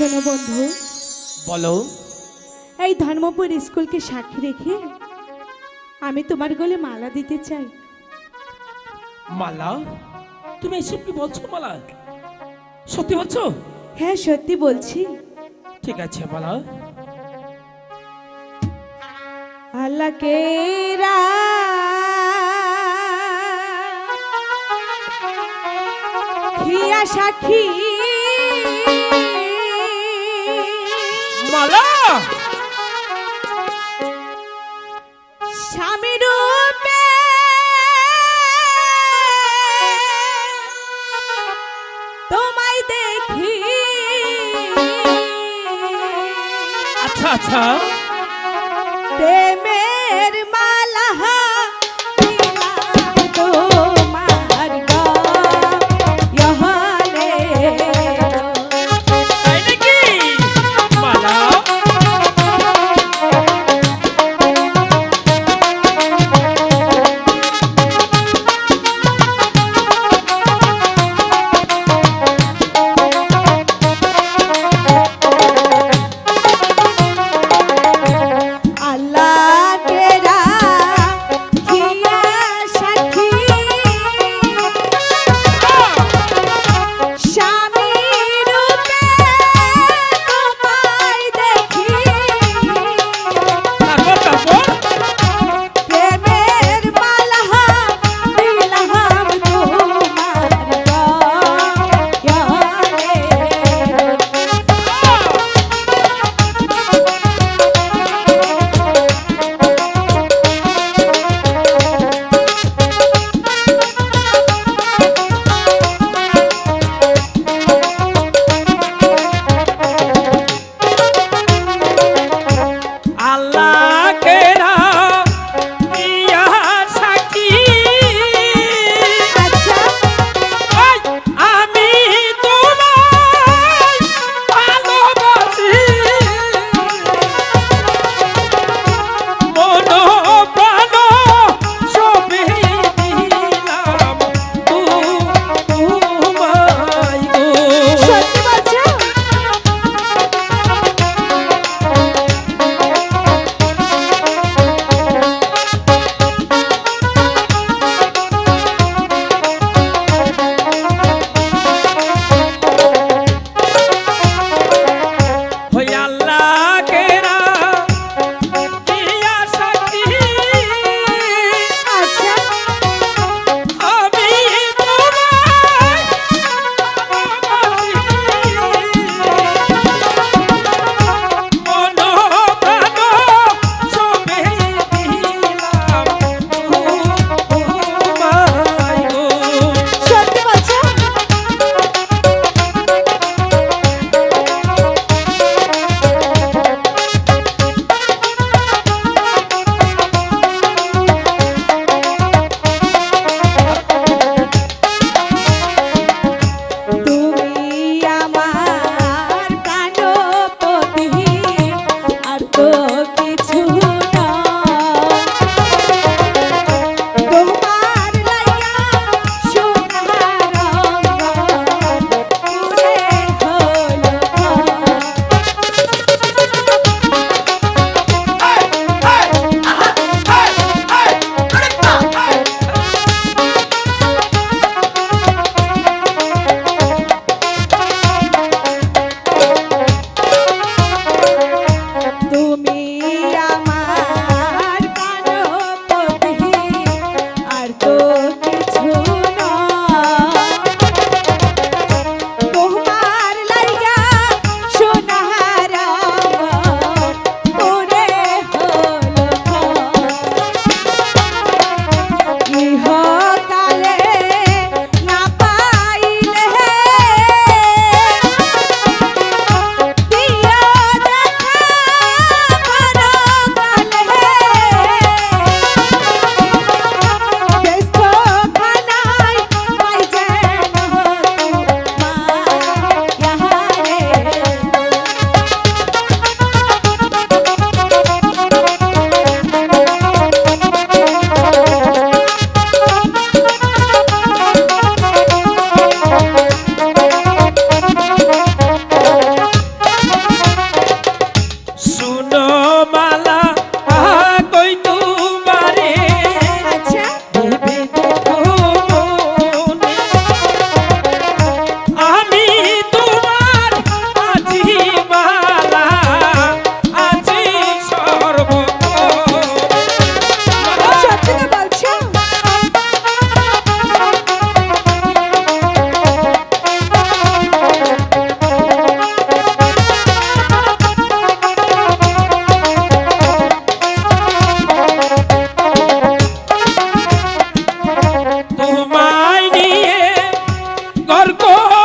শোনো বন্ধু। বলো। এই ধর্মপুর স্কুলকে সাক্ষী রেখে আমি তোমার গলে মালা দিতে চাই। মালা? তুমি এসব কি বলছো মালা? সত্যি বলছো? হ্যাঁ সত্যি বলছি। ঠিক আছে মালা। আল্লাহ কেরা খিয়া সাক্ষী বলো। স্বামী রূপে তোমায় দেখি। আচ্ছা আচ্ছা। প্রেমে ঘর কর